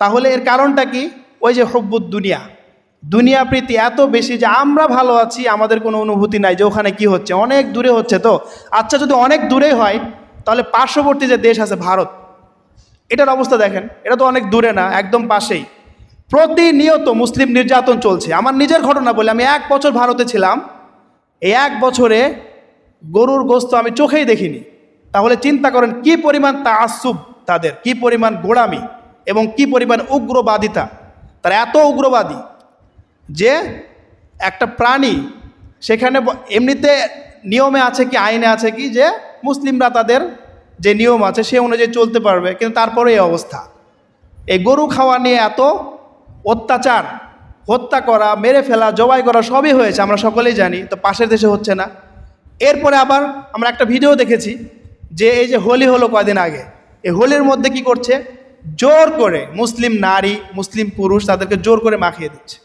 তাহলে এর কারণটা কি? ওই যে হব্বুদ দুনিয়া। দুনিয়া প্রীতি এত বেশি যে আমরা ভালো আছি, আমাদের কোনো অনুভূতি নাই যে ওখানে কি হচ্ছে। অনেক দূরে হচ্ছে তো। আচ্ছা যদি অনেক দূরে হয়, তাহলে পার্শ্ববর্তী যে দেশ আছে ভারত, এটার অবস্থা দেখেন। এটা তো অনেক দূরে না, একদম পাশেই। প্রতিনিয়ত মুসলিম নির্যাতন চলছে। আমার নিজের ঘটনা বলে, আমি এক বছর ভারতে ছিলাম। এই এক বছরে গরুর গোস্ত আমি চোখেই দেখিনি। তাহলে চিন্তা করেন, কি পরিমাণ তা তাসুব তাদের, কি পরিমাণ গোড়ামি। এবং কি পরিমাণ উগ্রবাদিতা? তারা এত উগ্রবাদী যে একটা প্রাণী সেখানে এমনিতে নিয়মে আছে কি, আইনে আছে কি যে মুসলিমরা তাদের যে নিয়ম আছে সে অনুযায়ী চলতে পারবে, কিন্তু তারপরে এই অবস্থা। এই গরু খাওয়া নিয়ে এত অত্যাচার, হত্যা করা, মেরে ফেলা, জবাই করা সবই হয়েছে, আমরা সকলেই জানি, তো পাশের দেশে হচ্ছে না। এরপরে আবার আমরা একটা ভিডিও দেখেছি যে এই যে হোলি হলো কয়দিন আগে। এই হোলির মধ্যে কি করছে? জোর করে মুসলিম নারী, মুসলিম পুরুষ তাদেরকে জোর করে মাখিয়ে দিচ্ছে।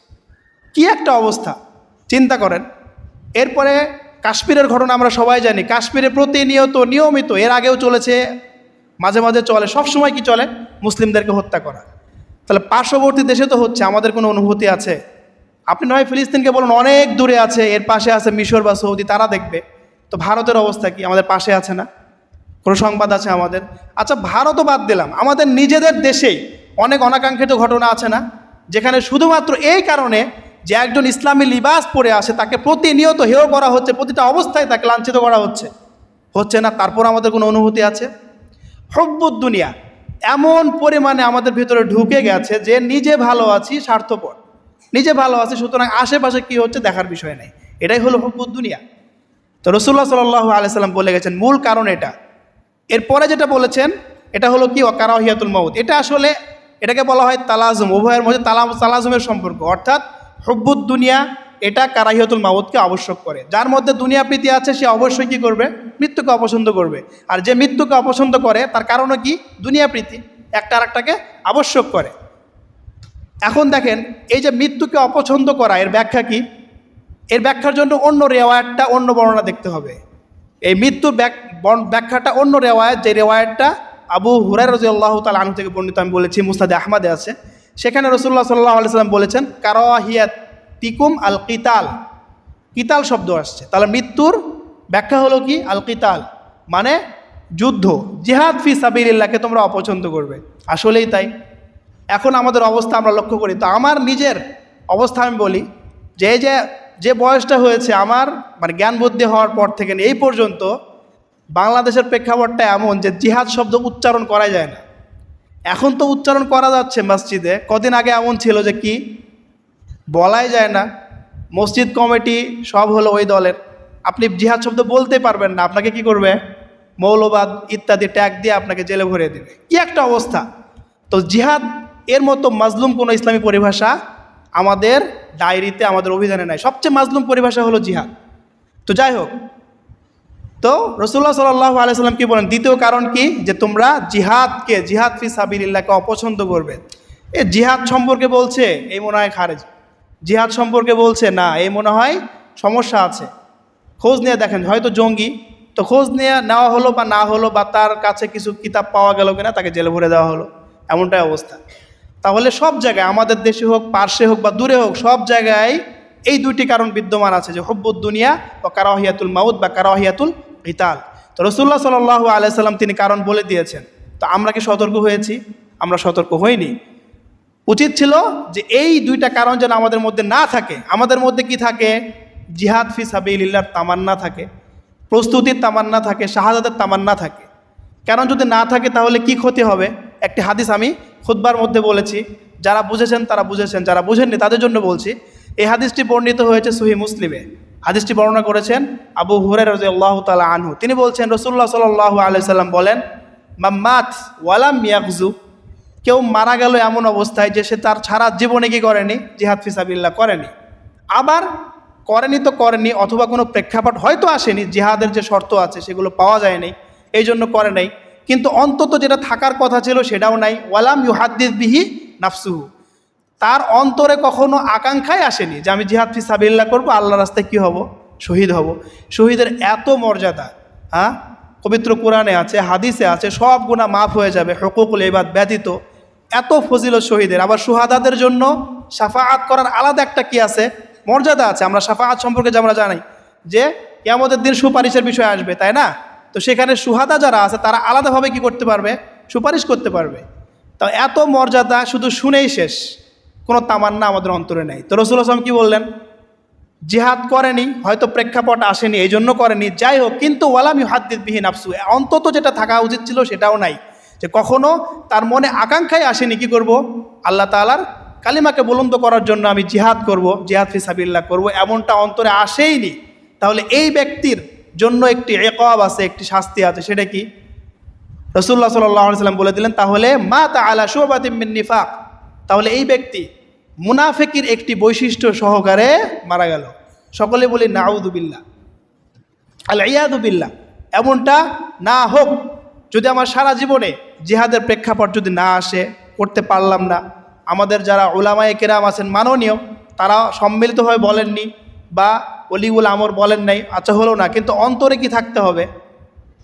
কি একটা অবস্থা? চিন্তা করেন। এরপরে কাশ্মীরের ঘটনা আমরা সবাই জানি। কাশ্মীরে প্রতিনিয়ত, নিয়মিত, এর আগেও চলেছে, মাঝে মাঝে চলে, সব সময় কি চলে? মুসলিমদেরকে হত্যা করা। তাহলে পার্শ্ববর্তী দেশে তো হচ্ছে, আমাদের কোনো অনুভূতি আছে? আপনি নয়, ফিলিস্তিনকে বলুন, অনেক দূরে আছে, এর পাশে আছে মিশর বা সৌদি, তারা দেখবে। তো ভারতের অবস্থা কি? আমাদের পাশে আছে না? কোনো সংবাদ আছে আমাদের? আচ্ছা ভারতও বাদ দিলাম। আমাদের নিজেদের দেশেই অনেক অনাকাঙ্ক্ষিত ঘটনা আছে না? যেখানে শুধুমাত্র এই কারণে যে একজন ইসলামী লিবাস পরে আসে, তাকে প্রতিনিয়ত হেয় করা হচ্ছে, প্রতিটা অবস্থায় তাকে লাঞ্ছিত করা হচ্ছে। হচ্ছে না? তারপর আমাদের কোনো অনুভূতি আছে? হব্বুদ দুনিয়া এমন পরিমাণে আমাদের ভিতরে ঢুকে গেছে যে নিজে ভালো আছি, স্বার্থপর। নিজে ভালো আছি, সুতরাং আশেপাশে কি হচ্ছে দেখার বিষয় নেই। এটাই হলো হব্বুদ দুনিয়া। তো রসুল্লাহ সাল্লাহ আলাইসাল্লাম বলে গেছেন, মূল কারণ এটা। এরপরে যেটা বলেছেন, এটা হলো কি অকারাহিয়াতুল মৌত এটা আসলে এটাকে বলা হয় তালাজুম, উভয়ের মধ্যে তালা, তালাজুমের সম্পর্ক। অর্থাৎ হব্বুদ দুনিয়া এটা কারাহিয়াতুল মাউতকে আবশ্যক করে। যার মধ্যে দুনিয়া প্রীতি আছে, সে অবশ্যই কী করবে? মৃত্যুকে অপছন্দ করবে। আর যে মৃত্যুকে অপছন্দ করে, তার কারণও কি? দুনিয়া প্রীতি। একটা আর একটাকে আবশ্যক করে। এখন দেখেন, এই যে মৃত্যুকে অপছন্দ করা, এর ব্যাখ্যা কি? এর ব্যাখ্যার জন্য অন্য রেওয়ায়তটা, অন্য বর্ণনা দেখতে হবে। এই মৃত্যুর ব্যাখ্যাটা অন্য রেওয়ায়ত, যে রেওয়ায়তটা আবু হুরাই রাজি আল্লাহ তাল আনু থেকে বর্ণিত, আমি বলেছি মুস্তাদে আহমাদে আছে। সেখানে রসুল্লাহ সাল্লাহ আলাইসাল্লাম বলেছেন, কারাহিয়াত তিকুম আল কিতাল কিতাল শব্দ আসছে। তাহলে মৃত্যুর ব্যাখ্যা হলো কি? আল কিতাল মানে যুদ্ধ। জেহাদ ফি সাবিরিল্লাহকে তোমরা অপছন্দ করবে। আসলেই তাই। এখন আমাদের অবস্থা আমরা লক্ষ্য করি। তো আমার নিজের অবস্থা আমি বলি, যে যে যে বয়সটা হয়েছে, আমার মানে জ্ঞান বুদ্ধি হওয়ার পর থেকে এই পর্যন্ত বাংলাদেশের প্রেক্ষাপটটা এমন যে জিহাদ শব্দ উচ্চারণ করা যায় না। এখন তো উচ্চারণ করা যাচ্ছে মসজিদে। কদিন আগে এমন ছিল যে কি? বলাই যায় না। মসজিদ কমিটি সব হলো ওই দলের। আপনি জিহাদ শব্দ বলতে পারবেন না। আপনাকে কি করবে? মৌলবাদ ইত্যাদি ট্যাগ দিয়ে আপনাকে জেলে ভরে দেবে। কি একটা অবস্থা। তো জিহাদ এর মতো মাজলুম কোনো ইসলামী পরিভাষা আমাদের ডায়েরিতে আমাদের অভিধানে নাই। সবচেয়ে মাজলুম পরিভাষা হলো জিহাদ। তো যাই হোক, তো রসুল্লাহ সাল্লাহ আলাইসাল্লাম কি বলেন? দ্বিতীয় কারণ কি? যে তোমরা জিহাদকে, জিহাদ ফি সাবিল্লাহকে অপছন্দ করবে। এ জিহাদ সম্পর্কে বলছে, এই মনে হয় খারেজ। জিহাদ সম্পর্কে বলছে, না, এই মনে হয় সমস্যা আছে। খোঁজ নিয়ে দেখেন, হয়তো জঙ্গি। তো খোঁজ নিয়ে নেওয়া হলো বা না হলো বা তার কাছে কিছু কিতাব পাওয়া গেল কিনা তাকে জেলে ভরে দেওয়া হলো। এমনটাই অবস্থা। তাহলে সব জায়গায়, আমাদের দেশে হোক, পার্শ্বে হোক বা দূরে হোক, সব জায়গায় এই দুইটি কারণ বিদ্যমান আছে, যে হব্বুদ দুনিয়া ও কারাহিয়াতুল মাউদ বা কারাহিয়াতুল ইতাল তো রসুল্লাহ সাল্লাহ আলাইসাল্লাম তিনি কারণ বলে দিয়েছেন। তো আমরা কি সতর্ক হয়েছি? আমরা সতর্ক হইনি। উচিত ছিল যে এই দুইটা কারণ যেন আমাদের মধ্যে না থাকে। আমাদের মধ্যে কি থাকে? জিহাদ ফি সাবিল্লার তামান্না থাকে। প্রস্তুতির তামান্না থাকে, শাহাদাতের তামান্না থাকে। কারণ যদি না থাকে তাহলে কি ক্ষতি হবে? একটি হাদিস আমি খুতবার মধ্যে বলেছি, যারা বুঝেছেন তারা বুঝেছেন, যারা বুঝেননি তাদের জন্য বলছি, এই হাদিসটি বর্ণিত হয়েছে সহি মুসলিমে। হাদিসটি বর্ণনা করেছেন আবু হুরে রাজি আল্লাহ তালা আনহু। তিনি বলছেন রসুল্লাহ সাল্লাহ আলাইসাল্লাম বলেন মাম্মাত ওয়ালাম মিয়াকজু কেউ মারা গেল এমন অবস্থায় যে সে তার সারা জীবনে কি করেনি? জিহাদ ফিসাবিল্লাহ করেনি। আবার করেনি তো করেনি, অথবা কোনো প্রেক্ষাপট হয়তো আসেনি, জিহাদের যে শর্ত আছে সেগুলো পাওয়া যায়নি, এই জন্য করে নাই। কিন্তু অন্তত যেটা থাকার কথা ছিল সেটাও নাই। ওয়ালাম ইউহাদ্দিস বিহি নাফসুহু। তার অন্তরে কখনো আকাঙ্ক্ষাই আসেনি যে আমি জিহাদ ফিসাবিল্লাহ করব আল্লাহ রাস্তায় কী হব? শহীদ হব। শহীদের এত মর্যাদা হ্যাঁ? পবিত্র কোরআনে আছে, হাদিসে আছে, সব গুণা মাফ হয়ে যাবে, হকুকুল এবাদ ব্যতীত। এত ফজিল শহীদের। আবার সুহাদাদের জন্য সাফাআত করার আলাদা একটা কি আছে? মর্যাদা আছে। আমরা সাফাআত সম্পর্কে যে আমরা জানি যে কেয়ামতের দিন সুপারিশের বিষয় আসবে, তাই না? তো সেখানে সুহাদা যারা আছে, তারা আলাদাভাবে কি করতে পারবে? সুপারিশ করতে পারবে। তো এত মর্যাদা শুধু শুনেই শেষ। কোনো তামান্না আমাদের অন্তরে নেই। তো রসুল আসলাম কি বললেন? জিহাদ করেনি, হয়তো প্রেক্ষাপট আসেনি এই জন্য করেনি। যাই হোক, কিন্তু ওয়ালাম ইহাদ্দিদ বিহীন আফসু অন্তত যেটা থাকা উচিত ছিল সেটাও নাই। যে কখনো তার মনে আকাঙ্ক্ষাই আসেনি, কি করব? আল্লাহ তালার কালিমাকে বুলন্দ করার জন্য আমি জিহাদ করব, জিহাদ ফিসাবিল্লাহ করব, এমনটা অন্তরে আসেইনি। তাহলে এই ব্যক্তির জন্য একটি একব আছে, একটি শাস্তি আছে, সেটা কি? রসুল্লাহ সাল্লাম বলে দিলেন তাহলে মা তা আলা শুভাতিমিন নিফাক। তাহলে এই ব্যক্তি মুনাফেকির একটি বৈশিষ্ট্য সহকারে মারা গেল। সকলে বলি নাউদুবিল্লা আল ইয়াদুবিল্লা এমনটা না হোক, যদি আমার সারা জীবনে জিহাদের প্রেক্ষাপট যদি না আসে, করতে পারলাম না। আমাদের যারা ওলামায়ে কেরাম আছেন মাননীয়, তারা সম্মিলিতভাবে বলেননি বা অলিগুল আমর বলেন নাই আচ্ছা হলো না, কিন্তু অন্তরে কি থাকতে হবে?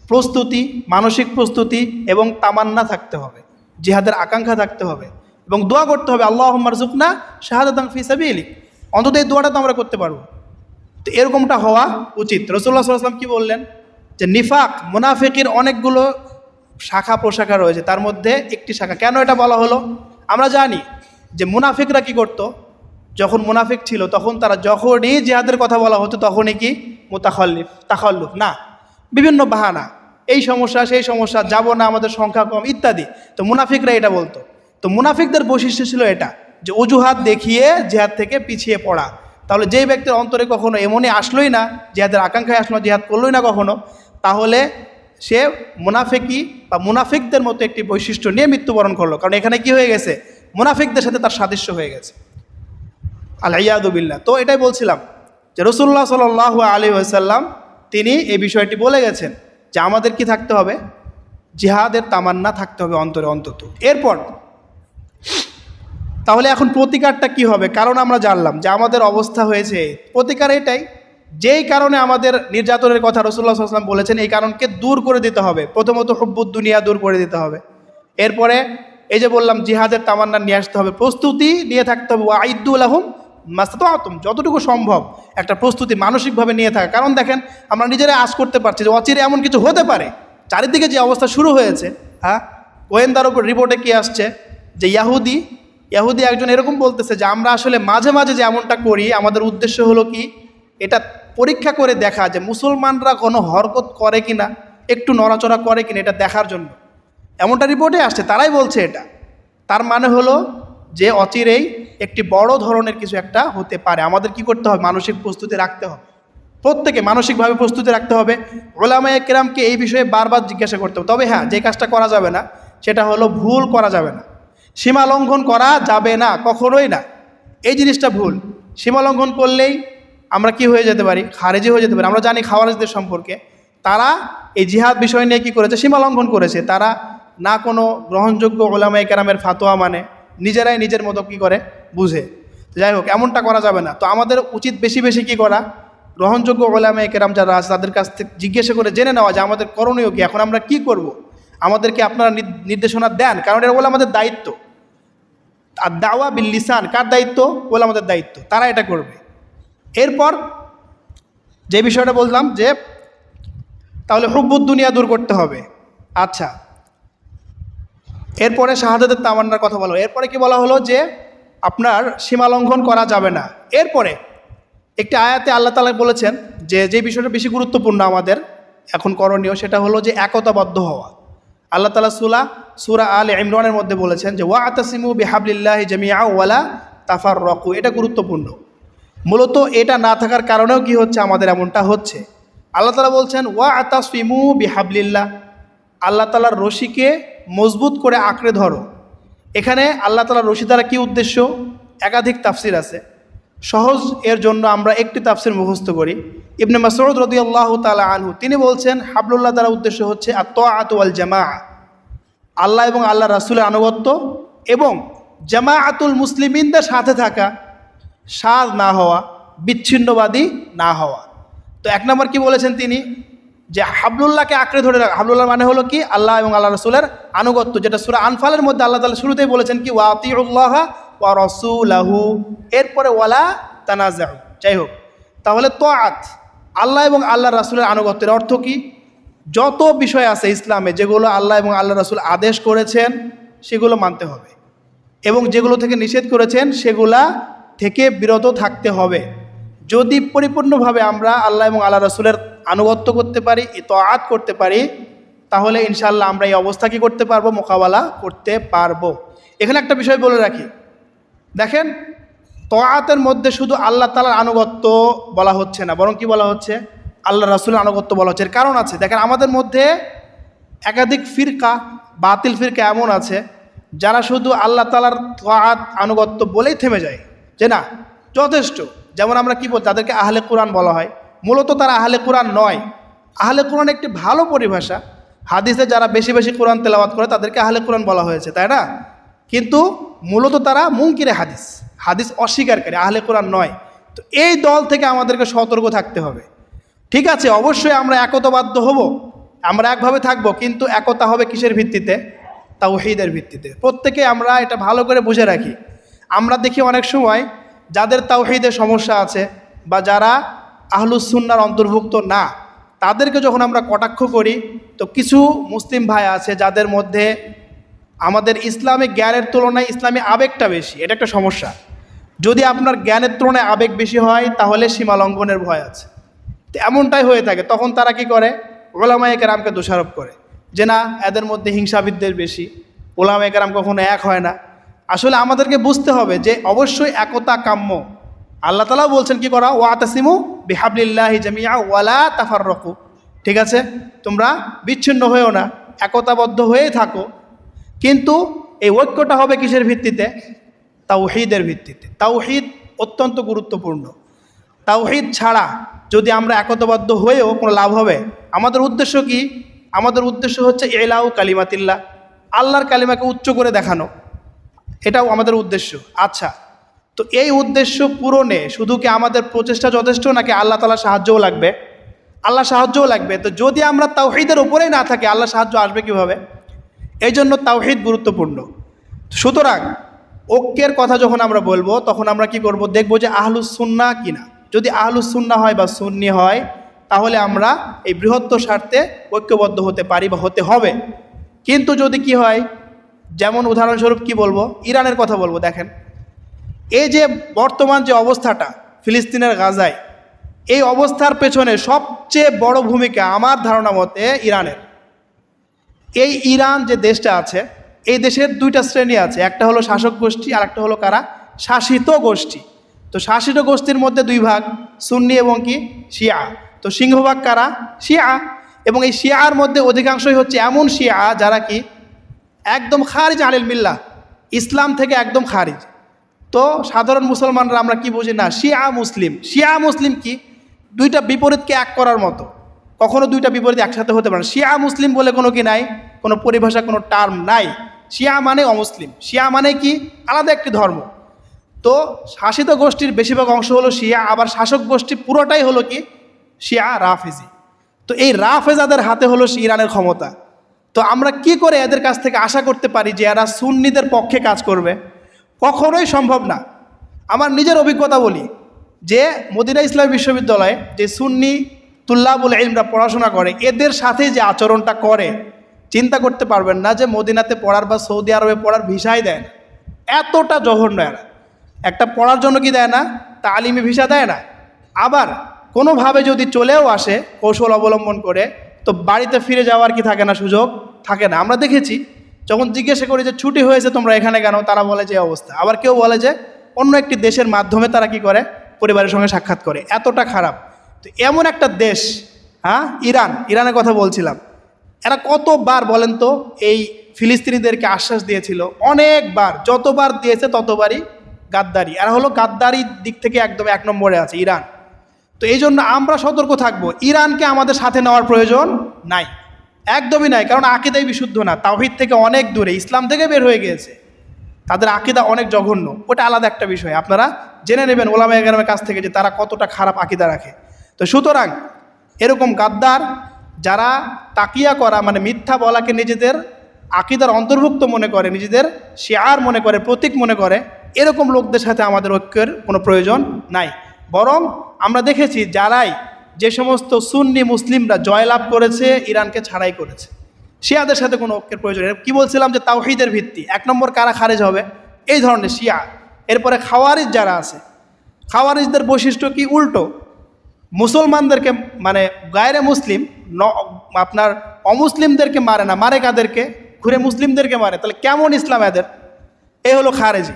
প্রস্তুতি, মানসিক প্রস্তুতি এবং তামান্না থাকতে হবে, জিহাদের আকাঙ্ক্ষা থাকতে হবে এবং দোয়া করতে হবে আল্লাহ মারজুকনা শাহাদাতাং ফি সাবিলি অন্তত এই দোয়াটা তো আমরা করতে পারব। তো এরকমটা হওয়া উচিত। রসুল্লাহ সাল্লাম কি বললেন? যে নিফাক, মুনাফিকের অনেকগুলো শাখা, প্রশাখা রয়েছে, তার মধ্যে একটি শাখা। কেন এটা বলা হলো? আমরা জানি যে মুনাফিকরা কি করত? যখন মুনাফিক ছিল, তখন তারা যখনই জেহাদের কথা বলা হতো, তখনই কি? মুতাখল্লিফ, তাখল্লুফ, না, বিভিন্ন বাহানা, এই সমস্যা, সেই সমস্যা, যাব না, আমাদের সংখ্যা কম, ইত্যাদি। তো মুনাফিকরা এটা বলতো। তো মুনাফিকদের বৈশিষ্ট্য ছিল এটা, যে অজুহাত দেখিয়ে জেহাদ থেকে পিছিয়ে পড়া। তাহলে যেই ব্যক্তির অন্তরে কখনো এমনই আসলোই না, জেহাদের আকাঙ্ক্ষায় আসলো, জেহাদ করলোই না কখনো, তাহলে সে মুনাফিকি বা মুনাফিকদের মতো একটি বৈশিষ্ট্য নিয়ে মৃত্যুবরণ করল। কারণ এখানে কি হয়ে গেছে? মুনাফিকদের সাথে তার সাদৃশ্য হয়ে গেছে। আল্লাহ তো এটাই বলছিলাম যে রসুল্লাহ সাল আলী আসাল্লাম তিনি এই বিষয়টি বলে গেছেন যে আমাদের কি থাকতে হবে? জিহাদের তামান্না থাকতে হবে অন্তরে অন্তত। এরপর, তাহলে এখন প্রতিকারটা কি হবে? কারণ আমরা জানলাম যে আমাদের অবস্থা হয়েছে প্রতিকার এটাই। যেই কারণে আমাদের নির্যাতনের কথা রসুল্লাহ আসলাম বলেছেন, এই কারণকে দূর করে দিতে হবে। প্রথমত হব্বুদ দুনিয়া দূর করে দিতে হবে। এরপরে এই যে বললাম, জিহাদের তামান্না নিয়ে আসতে হবে। প্রস্তুতি নিয়ে থাকতে হবে। আইদুল আহম মাস্তাত আতম যতটুকু সম্ভব একটা প্রস্তুতি মানসিকভাবে নিয়ে থাকা। কারণ দেখেন, আমরা নিজেরাই আশ করতে পারছি যে অচিরে এমন কিছু হতে পারে। চারিদিকে যে অবস্থা শুরু হয়েছে হ্যাঁ? গোয়েন্দার ওপর রিপোর্টে কি আসছে? যে ইয়াহুদি ইয়াহুদি একজন এরকম বলতেছে যে, আমরা আসলে মাঝে মাঝে যে এমনটা করি, আমাদের উদ্দেশ্য হলো কি? এটা পরীক্ষা করে দেখা যে মুসলমানরা কোনো হরকত করে কি না একটু নড়াচড়া করে কিনা এটা দেখার জন্য। এমনটা রিপোর্টে আসছে, তারাই বলছে এটা। তার মানে হলো যে অচিরেই একটি বড় ধরনের কিছু একটা হতে পারে। আমাদের কি করতে হবে? মানসিক প্রস্তুতি রাখতে হবে। প্রত্যেকে মানসিকভাবে প্রস্তুতি রাখতে হবে। ওলামায় কেরামকে এই বিষয়ে বারবার জিজ্ঞাসা করতে হবে। তবে হ্যাঁ যে কাজটা করা যাবে না, সেটা হলো ভুল করা যাবে না। সীমা লঙ্ঘন করা যাবে না, কখনোই না। এই জিনিসটা ভুল। সীমা লঙ্ঘন করলেই আমরা কি হয়ে যেতে পারি? খারেজি হয়ে যেতে পারি। আমরা জানি খাওয়ারিজদের সম্পর্কে। তারা এই জিহাদ বিষয় নিয়ে কী করেছে? সীমা লঙ্ঘন করেছে। তারা না কোনো গ্রহণযোগ্য ওলামাই কেরামের ফাতোয়া মানে নিজেরাই নিজের মতো কি করে? বুঝে। যাই হোক, এমনটা করা যাবে না। তো আমাদের উচিত বেশি বেশি কি করা? গ্রহণযোগ্য ওলামাই কেরাম যারা আছে, তাদের কাছ থেকে জিজ্ঞাসা করে জেনে নেওয়া যে আমাদের করণীয় কি, এখন আমরা কি করব। আমাদেরকে আপনারা নির্দেশনা দেন, কারণ এটা বলে আমাদের দায়িত্ব। আর দাওয়া বিল লিসান, কার দায়িত্ব? বলে আমাদের দায়িত্ব। তারা এটা করবে। এরপর যে বিষয়টা বললাম যে, তাহলে হুব্বুদ দুনিয়া দূর করতে হবে। আচ্ছা। এরপরে শাহাদাতের তামান্নার কথা বলা এরপরে কি বলা হলো যে আপনার সীমা লঙ্ঘন করা যাবে না। এরপরে একটি আয়াতে আল্লাহ তালা বলেছেন যে যে বিষয়টা বেশি গুরুত্বপূর্ণ আমাদের এখন করণীয় সেটা হলো যে, একতাবদ্ধ হওয়া। আল্লাহ তালা সুলা সুরা আল ইমরানের মধ্যে বলেছেন যে ওয়া আতাসিমু বিহাবলিল্লাহ জামিয়া ওয়ালা তাফার রকু এটা গুরুত্বপূর্ণ। মূলত এটা না থাকার কারণেও কি হচ্ছে? আমাদের এমনটা হচ্ছে। আল্লাহ তালা বলছেন ওয়া আতাসিমু বিহাবলিল্লাহ আল্লাহ তালার রশিকে মজবুত করে আঁকড়ে ধরো। এখানে আল্লাহ তালা রশি দ্বারা কী উদ্দেশ্য? একাধিক তাফসির আছে। সহজ এর জন্য আমরা একটি তাফসির মুখস্থ করি। ইবনে মাসরুদ রদি আল্লাহ তালা আনহু, তিনি বলছেন, হাবলুল্লাহ দ্বারা উদ্দেশ্য হচ্ছে আত আল জামা আল্লাহ এবং আল্লাহ রাসুলের আনুগত্য এবং জামা আতুল মুসলিমিনদের সাথে থাকা সাজ না হওয়া, বিচ্ছিন্নবাদী না হওয়া। তো এক নম্বর কি বলেছেন তিনি? যে হাবলুল্লাহকে আঁকড়ে ধরে রাখা। হাবলুল্লাহ মানে হলো কি? আল্লাহ এবং আল্লাহ রসুলের আনুগত্য। যেটা সুরা আনফালের মধ্যে আল্লাহ তালা শুরুতেই বলেছেন কি, ওয়াতিউল্লাহ ওয়া রসুলাহু। এরপরে ওয়ালা তানাজাহু যাই হোক, তাহলে তো আত আল্লাহ এবং আল্লাহ রাসুলের আনুগত্যের অর্থ কি? যত বিষয় আছে ইসলামে, যেগুলো আল্লাহ এবং আল্লাহ রাসুল আদেশ করেছেন, সেগুলো মানতে হবে। এবং যেগুলো থেকে নিষেধ করেছেন, সেগুলা থেকে বিরত থাকতে হবে। যদি পরিপূর্ণভাবে আমরা আল্লাহ এবং আল্লাহ রসুলের আনুগত্য করতে পারি আত করতে পারি, তাহলে ইনশাল্লাহ আমরা এই অবস্থা কি করতে পারব? মোকাবেলা করতে পারব। এখানে একটা বিষয় বলে রাখি। দেখেন তয়াতের মধ্যে শুধু আল্লাহ তালার আনুগত্য বলা হচ্ছে না, বরং কি বলা হচ্ছে? আল্লাহ রাসুলের আনুগত্য বলা হচ্ছে। এর কারণ আছে। দেখেন, আমাদের মধ্যে একাধিক ফিরকা, বাতিল ফিরকা এমন আছে, যারা শুধু আল্লাহ তালার তয়াত আনুগত্য বলেই থেমে যায়। যে না, যথেষ্ট। যেমন আমরা কি বল? তাদেরকে আহলে কোরআন বলা হয়। মূলত তারা আহলে কোরআন নয়। আহলে কোরআন একটি ভালো পরিভাষা। হাদিসে যারা বেশি বেশি কোরআন তেলাওয়াত করে, তাদেরকে আহলে কোরআন বলা হয়েছে, তাই না? কিন্তু মূলত তারা মুমকিরে হাদিস। হাদিস অস্বীকারকারী আহলে কোরআন নয়। তো এই দল থেকে আমাদেরকে সতর্ক থাকতে হবে। ঠিক আছে, অবশ্যই আমরা একতাবাধ্য হব, আমরা একভাবে থাকব, কিন্তু একতা হবে কিসের ভিত্তিতে? তা তাওহিদের ভিত্তিতে। প্রত্যেকে আমরা এটা ভালো করে বুঝে রাখি। আমরা দেখি অনেক সময় যাদের তাওহিদের সমস্যা আছে বা যারা আহলুসুন্নার অন্তর্ভুক্ত না। তাদেরকে যখন আমরা কটাক্ষ করি, তো কিছু মুসলিম ভাই আছে যাদের মধ্যে আমাদের ইসলামিক জ্ঞানের তুলনায় ইসলামী আবেগটা বেশি। এটা একটা সমস্যা। যদি আপনার জ্ঞানের তুলনায় আবেগ বেশি হয়, তাহলে সীমা লঙ্ঘনের ভয় আছে। তো এমনটাই হয়ে থাকে। তখন তারা কি করে? ওলামায়ে কেরামকে দোষারোপ করে। যে না, এদের মধ্যে হিংসাবিদদের বেশি। ওলামায়ে কেরাম কখনো এক হয় না। আসলে আমাদেরকে বুঝতে হবে যে, অবশ্যই একতা কাম্য। আল্লাহ তালাও বলছেন কি করা? ওয়া তাসিমু বিহাবলিল্লাহি জামিয়া ওয়ালা তাফার রকু ঠিক আছে? তোমরা বিচ্ছিন্ন হয়েও না, একতাবদ্ধ হয়েই থাকো। কিন্তু এই ঐক্যটা হবে কিসের ভিত্তিতে? তাওহিদের ভিত্তিতে। তাওহিদ অত্যন্ত গুরুত্বপূর্ণ। তাওহিদ ছাড়া যদি আমরা একতাবদ্ধ হয়েও কোনো লাভ হবে, আমাদের উদ্দেশ্য কি? আমাদের উদ্দেশ্য হচ্ছে এলাউ কালিমাতিল্লা আল্লাহর কালিমাকে উচ্চ করে দেখানো। এটাও আমাদের উদ্দেশ্য। আচ্ছা তো এই উদ্দেশ্য পূরণে শুধু কি আমাদের প্রচেষ্টা যথেষ্ট নাকি আল্লাহ তালা সাহায্যও লাগবে? আল্লাহ সাহায্যও লাগবে। তো যদি আমরা তাওহিদের উপরেই না থাকি আল্লাহ সাহায্য আসবে কীভাবে? এই জন্য তাওহিদ গুরুত্বপূর্ণ। সুতরাং ঐক্যের কথা যখন আমরা বলব, তখন আমরা কি করব? দেখব যে আহলুস সুন্না কিনা। যদি আহলুস সুন্না হয় বা সুন্নি হয়, তাহলে আমরা এই বৃহত্তর স্বার্থে ঐক্যবদ্ধ হতে পারি বা হতে হবে। কিন্তু যদি কি হয়, যেমন উদাহরণস্বরূপ কি বলব? ইরানের কথা বলব, দেখেন। এই যে বর্তমান যে অবস্থাটা ফিলিস্তিনের গাজায়, এই অবস্থার পেছনে সবচেয়ে বড় ভূমিকা আমার ধারণা মতে ইরানের। এই ইরান যে দেশটা আছে, এই দেশের দুইটা শ্রেণি আছে, একটা হলো শাসক গোষ্ঠী আর একটা হলো কারা? শাসিত গোষ্ঠী। তো শাসিত গোষ্ঠীর মধ্যে দুই ভাগ, সুন্নি এবং কি? শিয়া। তো সিংহভাগ কারা? শিয়া। এবং এই শিয়ার মধ্যে অধিকাংশই হচ্ছে এমন শিয়া যারা কি? একদম খারিজ আলিল মিল্লা ইসলাম থেকে একদম খারিজ। তো সাধারণ মুসলমানরা আমরা কি বুঝি না? শিয়া মুসলিম। শিয়া মুসলিম কি? দুইটা বিপরীতকে এক করার মতো। কখনো দুইটা বিপরীত একসাথে হতে পারে শিয়া মুসলিম বলে কোনো কি নাই? কোনো পরিভাষা কোনো টার্ম নাই। শিয়া মানে অমুসলিম। শিয়া মানে কি? আলাদা একটি ধর্ম। তো শাসিত গোষ্ঠীর বেশিরভাগ অংশ হলো শিয়া, আবার শাসক গোষ্ঠী পুরোটাই হলো কি? শিয়া, রাফেজি। তো এই রাফেজাদের হাতে হলো ইরানের ক্ষমতা। তো আমরা কি করে এদের কাছ থেকে আশা করতে পারি যে এরা সুন্নিদের পক্ষে কাজ করবে? কখনোই সম্ভব না। আমার নিজের অভিজ্ঞতা বলি যে মদিনা ইসলাম বিশ্ববিদ্যালয়ে যে সুন্নি তুল্লাবুল ইলমরা পড়াশোনা করে, এদের সাথে যে আচরণটা করে, চিন্তা করতে পারবেন না যে মদিনাতে পড়ার বা সৌদি আরবে পড়ার ভিসাই দেয় না। এতটা জঘন্য এরা। একটা পড়ার জন্য কি দেয় না? তালিমি ভিসা দেয় না। আবার কোনোভাবে যদি চলেও আসে কৌশল অবলম্বন করে, তো বাড়িতে ফিরে যাওয়ার কি থাকে না সুযোগ? থাকে না। আমরা দেখেছি যখন জিজ্ঞাসা করি যে ছুটি হয়েছে, তোমরা এখানে কেন? তারা বলে যে অবস্থা। আবার কেউ বলে যে অন্য একটি দেশের মাধ্যমে তারা কি করে? পরিবারের সঙ্গে সাক্ষাৎ করে। এতটা খারাপ। তো এমন একটা দেশ হ্যাঁ? ইরান। ইরানের কথা বলছিলাম। এরা কতবার বলেন তো, এই ফিলিস্তিনিদেরকে আশ্বাস দিয়েছিল। অনেকবার। যতবার দিয়েছে, ততবারই গাদ্দারি। এরা হলো গাদ্দারির দিক থেকে একদম এক নম্বরে আছে, ইরান। তো এই জন্য আমরা সতর্ক থাকব। ইরানকে আমাদের সাথে নেওয়ার প্রয়োজন নাই। একদমই নাই, কারণ আকিদাই বিশুদ্ধ না, তাওহিদ থেকে অনেক দূরে, ইসলাম থেকে বের হয়ে গিয়েছে। তাদের আকিদা অনেক জঘন্য, ওটা আলাদা একটা বিষয়। আপনারা জেনে নেবেন ওলামা এগারামের কাছ থেকে যে তারা কতটা খারাপ আকিদা রাখে। তো সুতরাং, এরকম গাদ্দার, যারা তাকিয়া করা মানে মিথ্যা বলাকে নিজেদের আকিদার অন্তর্ভুক্ত মনে করে, নিজেদের শেয়ার মনে করে, প্রতীক মনে করে, এরকম লোকদের সাথে আমাদের ঐক্যের কোনো প্রয়োজন নাই। বরং আমরা দেখেছি, যারাই যে সমস্ত সুন্নি মুসলিমরা জয়লাভ করেছে, ইরানকে ছাড়াই করেছে। শিয়াদের সাথে কোনো ঐক্যের প্রয়োজন কি বলছিলাম যে তাওহিদের ভিত্তি? এক নম্বর কারা খারেজ হবে? এই ধরনের শিয়া। এরপরে খাওয়ারিজ যারা আছে, খাওয়ারিজদের বৈশিষ্ট্য কি উল্টো? মুসলমানদেরকে মানে গায়রে মুসলিম, ন, আপনার অমুসলিমদেরকে মারে না, মারে কাদেরকে? ঘুরে মুসলিমদেরকে মারে। তাহলে কেমন ইসলাম এদের? এ হলো খারেজি।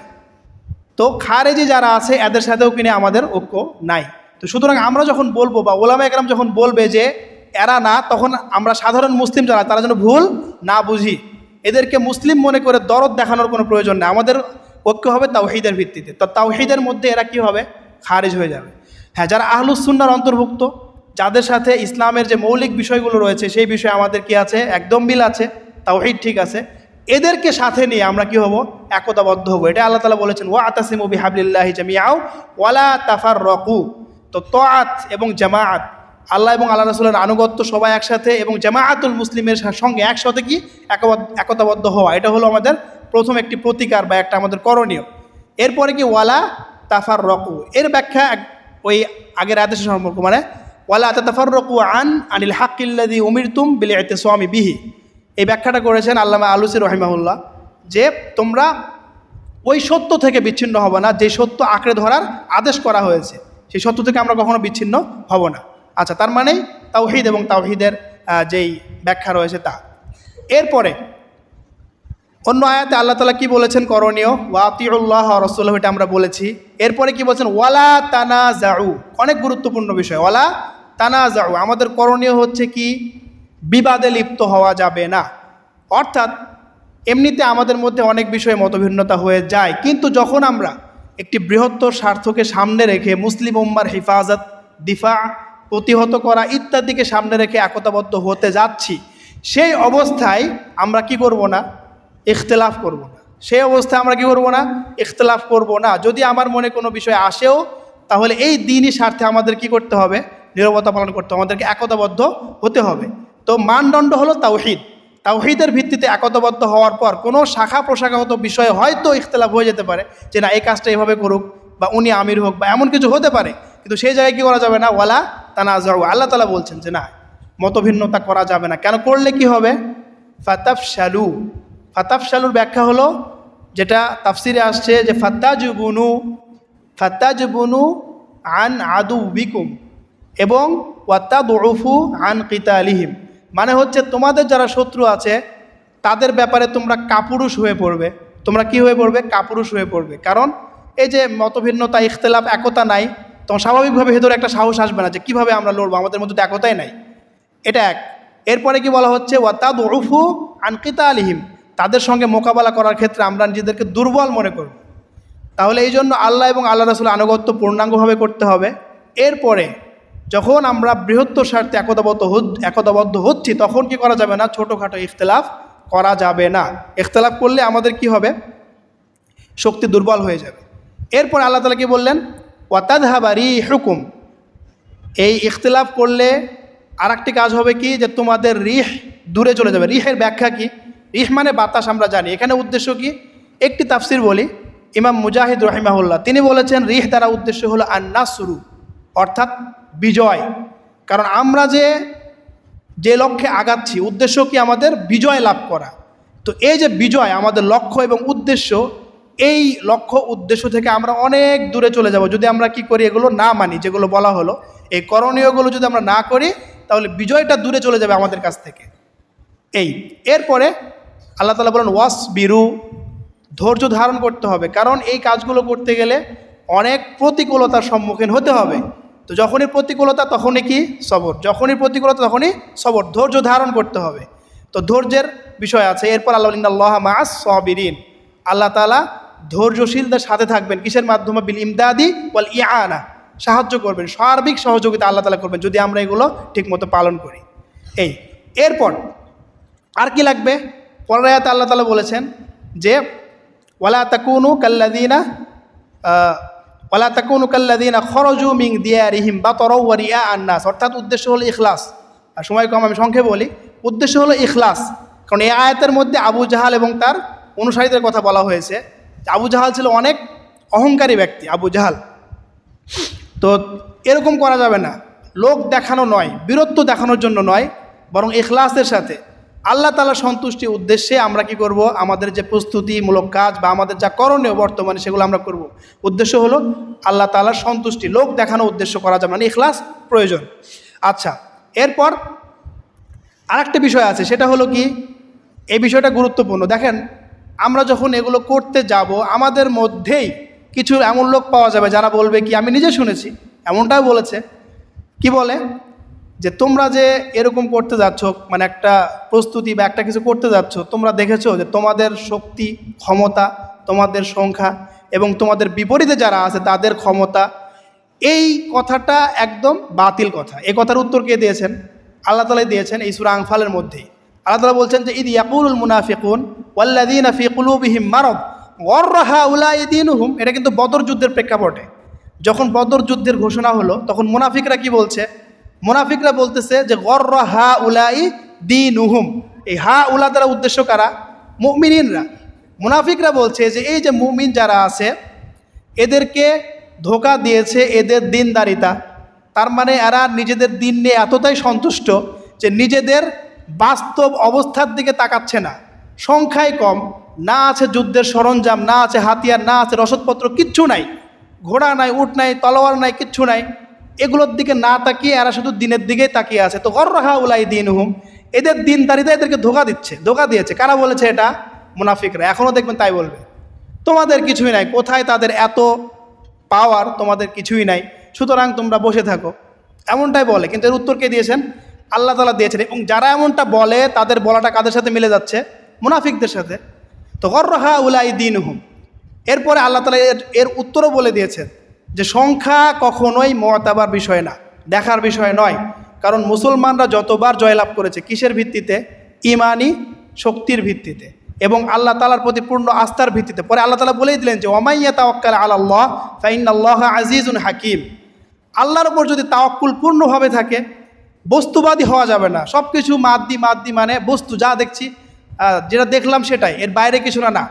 তো খারেজি যারা আছে, এদের সাথেও কিনে আমাদের ঐক্য নাই। তো সুতরাং আমরা যখন বলব বা ওলামা একরাম যখন বলবে যে এরা না, তখন আমরা সাধারণ মুসলিম যারা, তারা যেন ভুল না বুঝি। এদেরকে মুসলিম মনে করে দরদ দেখানোর কোনো প্রয়োজন নেই। আমাদের ঐক্য হবে তাওহিদের ভিত্তিতে। তো তাওহিদের মধ্যে এরা কি হবে? খারিজ হয়ে যাবে। হ্যাঁ যারা আহলুসুন্নার অন্তর্ভুক্ত, যাদের সাথে ইসলামের যে মৌলিক বিষয়গুলো রয়েছে, সেই বিষয়ে আমাদের কি আছে? একদম বিল আছে। তাওহিদ ঠিক আছে। এদেরকে সাথে নিয়ে আমরা কি হব? একতাবদ্ধ হব। এটা আল্লাহ তালা বলেছেন, ওয়া আতাসিমু বিহাবলিল্লাহি জামিয়াও ওয়ালা তাফার রকু তো তোয়াত এবং জামাআত আল্লাহ এবং আল্লাহ রসুলের আনুগত্য সবাই একসাথে এবং জামাআতুল মুসলিমের সঙ্গে একসাথে কি একতাবদ্ধ হওয়া। এটা হলো আমাদের প্রথম একটি প্রতিকার বা একটা আমাদের করণীয়। এরপরে কি ওয়ালা তাফার রকু এর ব্যাখ্যা ওই আগের আদেশের সম্পর্ক মানে ওয়ালা তাফার রকু আন, আনিল হাক্কিল্লাদি উমিরতুম বিলে এতে স্বামী বিহি। এই ব্যাখ্যাটা করেছেন আল্লামা আলুসি রহিমাহুল্লাহ, যে তোমরা ওই সত্য থেকে বিচ্ছিন্ন হবে না, যে সত্য আঁকড়ে ধরার আদেশ করা হয়েছে। সেই সত্য থেকে আমরা কখনো বিচ্ছিন্ন হব না। আচ্ছা তার মানেই তাওহিদ এবং তাওহিদের যেই ব্যাখ্যা রয়েছে তা। এরপরে অন্য আয়াতে আল্লাহ তালা কি বলেছেন করণীয়? ওয়াতিউল্লাহ রসুল্লাহ এটা আমরা বলেছি। এরপরে কি বলছেন? ওয়ালা তানা জাউ অনেক গুরুত্বপূর্ণ বিষয়। ওয়ালা তানা জাউ আমাদের করণীয় হচ্ছে কি? বিবাদে লিপ্ত হওয়া যাবে না। অর্থাৎ এমনিতে আমাদের মধ্যে অনেক বিষয়ে মতভিন্নতা হয়ে যায়। কিন্তু যখন আমরা একটি বৃহত্তর স্বার্থকে সামনে রেখে মুসলিম উম্মার হেফাজত, দিফা, প্রতিহত করা ইত্যাদিকে সামনে রেখে একতাবদ্ধ হতে যাচ্ছি। সেই অবস্থায় আমরা কি করব না? ইখতলাফ করব না। সেই অবস্থায় আমরা কি করব না? ইখতলাফ করব না। যদি আমার মনে কোনো বিষয় আসেও, তাহলে এই দিনই স্বার্থে আমাদের কি করতে হবে? নিরবতা পালন করতে হবে। আমাদেরকে একতাবদ্ধ হতে হবে। তো মানদণ্ড হলো তাওহিদ। তাওহিদের ভিত্তিতে একতাবদ্ধ হওয়ার পর কোনো শাখা প্রশাখাগত বিষয়ে হয়তো ইখতলাফ হয়ে যেতে পারে যে না, এই কাজটা এভাবে করুক বা উনি আমির হোক বা এমন কিছু হতে পারে। কিন্তু সেই জায়গায় কি করা যাবে না? ওয়ালা তানা যাও আল্লাহ তালা বলছেন যে না, মতভিন্নতা করা যাবে না। কেন করলে কি হবে? ফাতাফ শালু ফাতাফ শালুর ব্যাখ্যা হলো যেটা তাফসিরে আসছে যে ফাত্তাজুবুনু ফাত্তাজুবুনু আন আদু বিকুম এবং ওয়াত্তা দরুফু আন কিতা আলিহিম মানে হচ্ছে তোমাদের যারা শত্রু আছে, তাদের ব্যাপারে তোমরা কাপুরুষ হয়ে পড়বে। তোমরা কি হয়ে পড়বে? কাপুরুষ হয়ে পড়বে। কারণ এই যে মতভিন্নতা, ইখতলাফ, একতা নাই তখন স্বাভাবিকভাবে ভেতরে একটা সাহস আসবে না যে কীভাবে আমরা লড়বো, আমাদের মধ্যে তো একতাই নাই। এটা এক। এরপরে কি বলা হচ্ছে ওয়াতাদ উফু আনকিতা আলিহিম তাদের সঙ্গে মোকাবেলা করার ক্ষেত্রে আমরা নিজেদেরকে দুর্বল মনে করব। তাহলে এই জন্য আল্লাহ এবং আল্লাহ রসুল আনুগত্য পূর্ণাঙ্গভাবে করতে হবে। এরপরে যখন আমরা বৃহত্তর স্বার্থে একতাবদ্ধ একতাবদ্ধ হচ্ছি, তখন কি করা যাবে না? ছোটোখাটো ইখতলাফ করা যাবে না। ইখতলাফ করলে আমাদের কি হবে? শক্তি দুর্বল হয়ে যাবে। এরপর আল্লাহ তালা কি বললেন? ওয়াতাদ হাবারি হুকুম এই ইখতলাফ করলে আর একটি কাজ হবে কি? যে তোমাদের রিহ দূরে চলে যাবে। রিহের ব্যাখ্যা কি? রিহ মানে বাতাস, আমরা জানি। এখানে উদ্দেশ্য কি? একটি তাফসির বলি, ইমাম মুজাহিদ রহিমাহুল্লাহ, তিনি বলেছেন, রিহ দ্বারা উদ্দেশ্য হলো আন্না শুরু অর্থাৎ বিজয়। কারণ আমরা যে যে লক্ষ্যে আগাচ্ছি, উদ্দেশ্য কি আমাদের বিজয় লাভ করা। তো এই যে বিজয়, আমাদের লক্ষ্য এবং উদ্দেশ্য, এই লক্ষ্য, উদ্দেশ্য থেকে আমরা অনেক দূরে চলে যাব। যদি আমরা কি করি, এগুলো না মানি, যেগুলো বলা হলো, এই করণীয়গুলো যদি আমরা না করি, তাহলে বিজয়টা দূরে চলে যাবে আমাদের কাছ থেকে। এই, এরপরে আল্লাহ তালা বলেন ওয়াস বিরু ধৈর্য ধারণ করতে হবে। কারণ এই কাজগুলো করতে গেলে অনেক প্রতিকূলতার সম্মুখীন হতে হবে। তো যখনই প্রতিকূলতা তখনই কি? সবর। যখনই প্রতিকূলতা তখনই সবর। ধৈর্য ধারণ করতে হবে। তো ধৈর্যের বিষয় আছে। এরপর আল্লাহ আল্লাহ মাস সবিরিন। আল্লাহ তালা ধৈর্যশীলদের সাথে থাকবেন। কিসের মাধ্যমে? বিল ইমদাদি ওয়াল ইয়ানা সাহায্য করবেন। সার্বিক সহযোগিতা আল্লাহ তালা করবেন যদি আমরা এগুলো ঠিকমতো পালন করি। এই। এরপর আর কি লাগবে? পরের আয়াতে আল্লাহ তালা বলেছেন যে, ওয়ালা তাকুনু কাল্লাদিনা ওয়ালা তাকুনু কাল্লাদিনা খরজু মিং দিয়ারিহিম বা তরওয়ারিয়া আন্নাস অর্থাৎ উদ্দেশ্য হলো ইখলাস। আর সময় কম, আমি সংক্ষেপে বলি। উদ্দেশ্য হলো ইখলাস। কারণ এই আয়াতের মধ্যে আবু জাহাল এবং তার অনুসারীদের কথা বলা হয়েছে আবু জাহাল ছিল অনেক অহংকারী ব্যক্তি, আবু জাহাল। তো এরকম করা যাবে না। লোক দেখানো নয়, বীরত্ব দেখানোর জন্য নয়, বরং ইখলাসের সাথে। আল্লাহ তালা সন্তুষ্টির উদ্দেশ্যে আমরা কি করব? আমাদের যে প্রস্তুতিমূলক কাজ বা আমাদের যা করণীয় বর্তমানে সেগুলো আমরা করব। উদ্দেশ্য হলো আল্লাহ তালার সন্তুষ্টি, লোক দেখানো উদ্দেশ্য করা যাবে মানে ইখলাস প্রয়োজন। আচ্ছা এরপর আরেকটা বিষয় আছে, সেটা হলো কি? এই বিষয়টা গুরুত্বপূর্ণ। দেখেন, আমরা যখন এগুলো করতে যাব, আমাদের মধ্যেই কিছু এমন লোক পাওয়া যাবে যারা বলবে কি, আমি নিজে শুনেছি। এমনটাও বলেছে। কি বলে? যে তোমরা যে এরকম করতে যাচ্ছ মানে একটা প্রস্তুতি বা একটা কিছু করতে যাচ্ছ, তোমরা দেখেছ যে তোমাদের শক্তি, ক্ষমতা, তোমাদের সংখ্যা এবং তোমাদের বিপরীতে যারা আছে তাদের ক্ষমতা, এই কথাটা একদম বাতিল কথা। এ কথার উত্তর কে দিয়েছেন? আল্লাহ তালাই দিয়েছেন এই সুরা আংফালের মধ্যেই আল্লাহ তালা বলছেন যে, ইদ ইয়াকুল মুনাফিকুন ওয়াল্লাদিন ফি কুলুবিহিম মারদ গররাহা উলাইদিনহুম এটা কিন্তু বদর যুদ্ধের প্রেক্ষাপটে। যখন বদর যুদ্ধের ঘোষণা হলো, তখন মুনাফিকরা কি বলছে? মুনাফিকরা বলতেছে যে, গর্র হা উলাই দিন উহুম এই হা উলা দ্বারা উদ্দেশ্য কারা? মুমিনিনরা। মুনাফিকরা বলছে যে, এই যে মুমিন যারা আছে, এদেরকে ধোকা দিয়েছে এদের দিনদারিতা। তার মানে এরা নিজেদের দিন নিয়ে এতটাই সন্তুষ্ট যে, নিজেদের বাস্তব অবস্থার দিকে তাকাচ্ছে না। সংখ্যায় কম, না আছে যুদ্ধের সরঞ্জাম, না আছে হাতিয়ার, না আছে রসদপত্র, কিচ্ছু নাই। ঘোড়া নাই, উট নাই, তলোয়ার নাই, কিচ্ছু নাই। এগুলোর দিকে না তাকিয়ে এরা শুধু দিনের দিকেই তাকিয়ে আছে। তো গর গর্রাহা উলাই দিন হুম এদের দিনদারিতা এদেরকে ধোকা দিচ্ছে, ধোকা দিয়েছে। কারা বলেছে এটা? মুনাফিকরা। এখনও দেখবেন তাই বলবে। তোমাদের কিছুই নাই। কোথায় তাদের এত পাওয়ার তোমাদের কিছুই নাই। সুতরাং তোমরা বসে থাকো। এমনটাই বলে। কিন্তু এর উত্তর কে দিয়েছেন? আল্লাহ তালা দিয়েছেন। এবং যারা এমনটা বলে, তাদের বলাটা কাদের সাথে মিলে যাচ্ছে? মুনাফিকদের সাথে। তো গর গর্রহা উলাই দিন হুম এরপরে আল্লাহ তালা এর উত্তরও বলে দিয়েছেন। যে সংখ্যা কখনোই মতাবার বিষয় না, দেখার বিষয় নয়। কারণ মুসলমানরা যতবার জয়লাভ করেছে, কিসের ভিত্তিতে? ইমানি শক্তির ভিত্তিতে। এবং আল্লাহ তালার প্রতি পূর্ণ আস্থার ভিত্তিতে। পরে আল্লাহ তালা বলেই দিলেন যে ওমাইয়া তাওয়াক্কাল আল্লাহ ফাইন আল্লাহ আজিজুন হাকিম। আল্লাহর ওপর যদি তাওয়াক্কুল পূর্ণভাবে থাকে, বস্তুবাদী হওয়া যাবে না। সব কিছু মাদ্দি মাদ্দি মানে বস্তু, যা দেখছি যেটা দেখলাম সেটাই। এর বাইরে কিছু না না।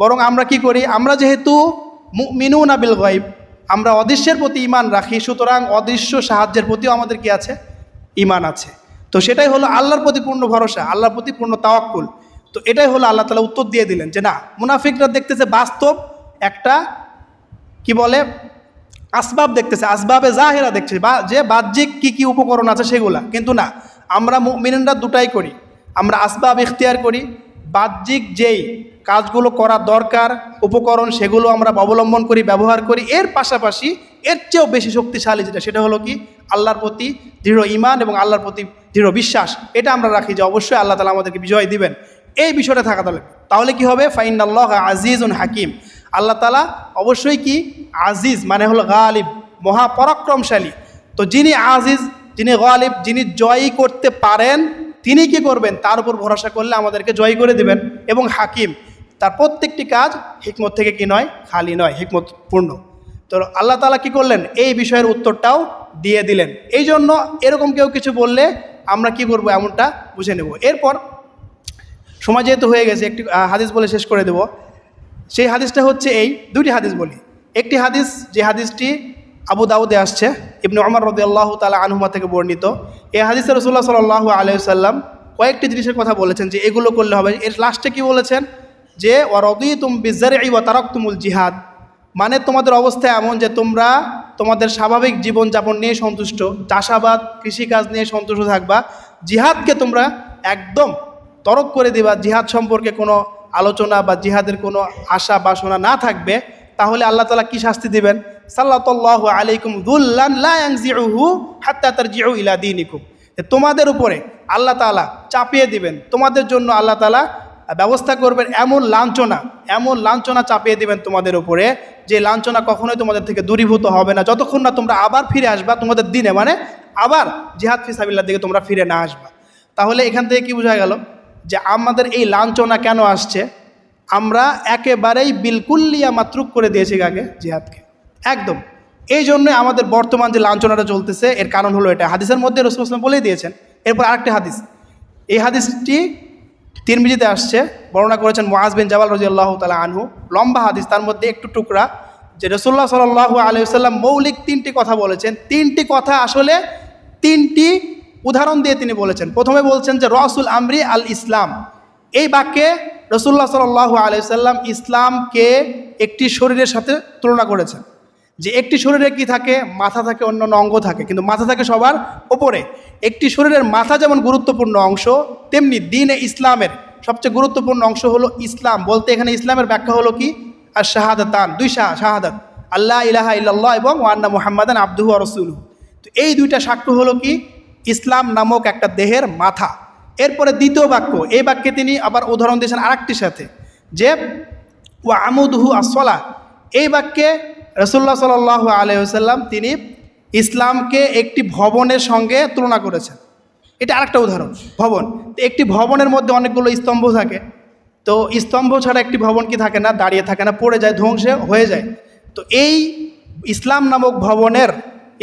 বরং আমরা কি করি? আমরা যেহেতু মিনু না বিল গাইব আমরা অদৃশ্যের প্রতি ইমান রাখি, সুতরাং অদৃশ্য সাহায্যের প্রতিও আমাদের কি আছে? ইমান আছে। তো সেটাই হলো আল্লাহর প্রতি পূর্ণ ভরসা, আল্লাহর প্রতি পূর্ণ তাওয়াক্কুল। তো এটাই হলো আল্লাহ তালা উত্তর দিয়ে দিলেন যে না, মুনাফিকরা দেখতেছে বাস্তব একটা, কি বলে, আসবাব দেখতেছে, আসবাবে জাহেরা দেখছে বা যে বাহ্যিক কি কি উপকরণ আছে সেগুলা। কিন্তু না, আমরা মিনেনরা দুটাই করি। আমরা আসবাব ইখতিয়ার করি বাহ্যিক যেই কাজগুলো করা দরকার, উপকরণ সেগুলো আমরা অবলম্বন করি, ব্যবহার করি, এর পাশাপাশি এর চেয়েও বেশি শক্তিশালী যেটা, সেটা হলো কি? আল্লাহর প্রতি দৃঢ় ইমান এবং আল্লাহর প্রতি দৃঢ় বিশ্বাস। এটা আমরা রাখি যে অবশ্যই আল্লাহ তালা আমাদেরকে বিজয় দিবেন। এই বিষয়টা থাকা তাহলে তাহলে কি হবে? ফাইন আল্লাহ আজিজুন হাকিম। আল্লাহ তালা অবশ্যই কি? আজিজ মানে হলো গালিব মহাপরাক্রমশালী তো যিনি আজিজ, যিনি গালিব, যিনি জয়ী করতে পারেন তিনি কি করবেন? তার উপর ভরসা করলে আমাদেরকে জয় করে দিবেন। এবং হাকিম, তার প্রত্যেকটি কাজ হিকমত থেকে কি নয়? খালি নয় হিকমত পূর্ণ তো আল্লাহ তালা কি করলেন? এই বিষয়ের উত্তরটাও দিয়ে দিলেন। এই জন্য এরকম কেউ কিছু বললে আমরা কি করব? এমনটা বুঝে নেব। এরপর, সময় যেহেতু হয়ে গেছে, একটি হাদিস বলে শেষ করে দেব। সেই হাদিসটা হচ্ছে এই দুটি হাদিস বলি। একটি হাদিস, যে হাদিসটি আবু দাউদে আসছে। ইবনে ওমর রদি আল্লাহ তালা আনহুমা থেকে বর্ণিত। এই হাদিসে রসুল্লাহ সাল্লাহ আলাইসাল্লাম কয়েকটি জিনিসের কথা বলেছেন যে এগুলো করলে হবে। এর লাস্টে কি বলেছেন? যে ওরদি তুম বিজার ই তারক তুমুল জিহাদ। মানে তোমাদের অবস্থা এমন যে তোমরা তোমাদের স্বাভাবিক জীবনযাপন নিয়ে সন্তুষ্ট, চাষাবাদ, কৃষিকাজ নিয়ে সন্তুষ্ট থাকবা। জিহাদকে তোমরা একদম তরক করে দিবা। জিহাদ সম্পর্কে কোনো আলোচনা বা জিহাদের কোনো আশা বাসনা না থাকবে। তাহলে আল্লাহ তালা কি শাস্তি দিবেন? সাল্লাহ আলাইকুম দুল্লান লাহু হাত্তা তার ইলা দিনিকুম। তোমাদের উপরে আল্লাহ তালা চাপিয়ে দিবেন, তোমাদের জন্য আল্লাহ তালা ব্যবস্থা করবেন এমন লাঞ্ছনা এমন লাঞ্ছনা চাপিয়ে দিবেন তোমাদের উপরে যে লাঞ্ছনা কখনোই তোমাদের থেকে দূরীভূত হবে না। যতক্ষণ না তোমরা আবার ফিরে আসবা, তোমাদের দিনে মানে আবার জিহাদ ফিসাবিল্লার দিকে তোমরা ফিরে না আসবা। তাহলে এখান থেকে কি বোঝা গেল যে আমাদের এই লাঞ্ছনা কেন আসছে? আমরা একেবারেই বিলকুল্লিয়া মাত্রুক করে দিয়েছি আগে জিহাদকে। একদম। এই জন্যই আমাদের বর্তমান যে লাঞ্ছনাটা চলতেছে, এর কারণ হলো এটা। হাদিসের মধ্যে রসুল আসলাম বলেই দিয়েছেন। এরপর আরেকটি হাদিস। এই হাদিসটি তিরমিজিতে আসছে, বর্ণনা করেছেন মোয়াজ বিন জাবাল রাজি আল্লাহ তালা আনহু। লম্বা হাদিস, তার মধ্যে একটু টুকরা। যে রসুল্লাহ সাল্লাহ আলাইসাল্লাম মৌলিক তিনটি কথা বলেছেন। তিনটি কথা আসলে তিনটি উদাহরণ দিয়ে তিনি বলেছেন। প্রথমে বলছেন যে রসুল আমরি আল ইসলাম। এই বাক্যে রসুল্লাহ সাল্লাহ আলাইসাল্লাম ইসলামকে একটি শরীরের সাথে তুলনা করেছেন। যে একটি শরীরে কি থাকে? মাথা থাকে অন্য অঙ্গ থাকে, কিন্তু মাথা থাকে সবার ওপরে। একটি শরীরের মাথা যেমন গুরুত্বপূর্ণ অংশ, তেমনি দিনে ইসলামের সবচেয়ে গুরুত্বপূর্ণ অংশ হলো ইসলাম। বলতে এখানে ইসলামের ব্যাখ্যা হলো কি? আর শাহাদাতান, দুই শাহ শাহাদাত। আল্লাহ ইলাহা ইল্লাল্লাহ এবং ওয়ান্না মুহাম্মাদান আব্দুহু রসুল তো এই দুইটা সাক্ষ্য হলো কি? ইসলাম নামক একটা দেহের মাথা। এরপরে দ্বিতীয় বাক্য, এই বাক্যে তিনি আবার উদাহরণ দিয়েছেন আরেকটির সাথে, যে ও আমুদহু আসলা এই বাক্যে রসুল্লাহ সাল আলহাম তিনি ইসলামকে একটি ভবনের সঙ্গে তুলনা করেছেন। এটা আরেকটা উদাহরণ, ভবন। একটি ভবনের মধ্যে অনেকগুলো স্তম্ভ থাকে। তো স্তম্ভ ছাড়া একটি ভবন কি থাকে না? দাঁড়িয়ে থাকে না, পড়ে যায়, ধ্বংসে হয়ে যায়। তো এই ইসলাম নামক ভবনের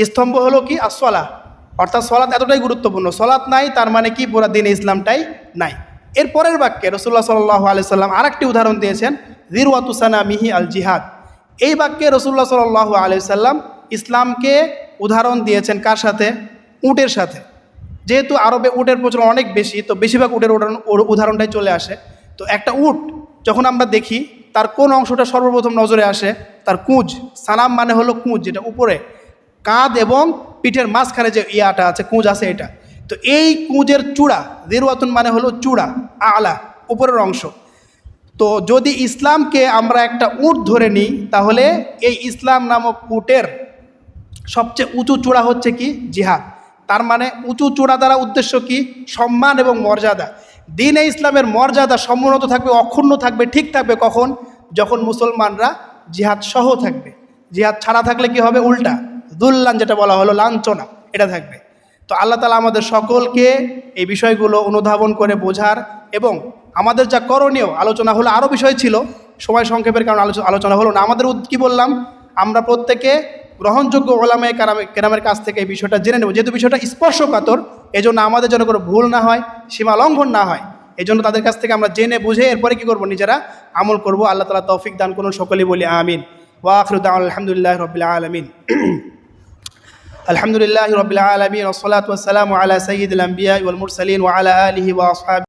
স্তম্ভ হলো কি? আসলা অর্থাৎ সলাৎ এতটাই গুরুত্বপূর্ণ। সলাৎ নাই, তার মানে কি? পুরা দিন ইসলামটাই নাই। এর পরের বাক্যে রসুল্লাহ সাল্লাহ আলিয়াল্লাম আর একটি উদাহরণ দিয়েছেন জিরওয়াতুসানা মিহি আল জিহাদ এই বাক্যে রসুল্লাহ সাল্লাহ আলিয়াল্লাম ইসলামকে উদাহরণ দিয়েছেন কার সাথে? উটের সাথে। যেহেতু আরবে উটের প্রচলন অনেক বেশি, তো বেশিরভাগ উটের উদাহরণ উদাহরণটাই চলে আসে। তো একটা উট, যখন আমরা দেখি, তার কোন অংশটা সর্বপ্রথম নজরে আসে? তার কুঁজ। সালাম মানে হলো কুঁজ, যেটা উপরে। কাঁধ এবং পিঠের মাঝখানে যে ইয়াটা আছে, কুঁজ আছে এটা। তো এই কুঁজের চূড়া জেরুয়াতুন মানে হলো চূড়া, আলা, উপরের অংশ। তো যদি ইসলামকে আমরা একটা উট ধরে নিই, তাহলে এই ইসলাম নামক উটের সবচেয়ে উঁচু চূড়া হচ্ছে কি? জিহাদ। তার মানে উঁচু চূড়া দ্বারা উদ্দেশ্য কি? সম্মান এবং মর্যাদা। দিনে ইসলামের মর্যাদা সমুন্নত থাকবে, অক্ষুণ্ণ থাকবে, ঠিক থাকবে কখন? যখন মুসলমানরা জিহাদ সহ থাকবে। জিহাদ ছাড়া থাকলে কি হবে? উল্টা। দুল্লান যেটা বলা হলো, লাঞ্ছনা, এটা থাকবে। তো আল্লাহ তালা আমাদের সকলকে এই বিষয়গুলো অনুধাবন করে বোঝার এবং আমাদের যা করণীয়, আলোচনা হলো আরও বিষয় ছিল, সময় সংক্ষেপের কারণে আলোচনা হলো না। আমাদের কী বললাম? আমরা প্রত্যেকে গ্রহণযোগ্য ওলামে কারামে, কেরামের কাছ থেকে এই বিষয়টা জেনে নেব। যেহেতু বিষয়টা স্পর্শকাতর জন্য আমাদের যেন কোনো ভুল না হয়, সীমা লঙ্ঘন না হয় এই জন্য তাদের কাছ থেকে আমরা জেনে বুঝে এরপরে কী করব? নিজেরা আমল করব। আল্লাহ তালা তৌফিক দান করুন সকলেই, বলি আমিন। ওয়াখরুদ্দাহ আলহামদুলিল্লাহ রবিল্লা আলমিন। আলহামদুলিল্লাহ রবিল্লা আলমিন ওসলাত ওসালাম আলা সঈদ আলম্বিয়া ওয়াল মুরসালিন ওয়ালা আলহি ওয়া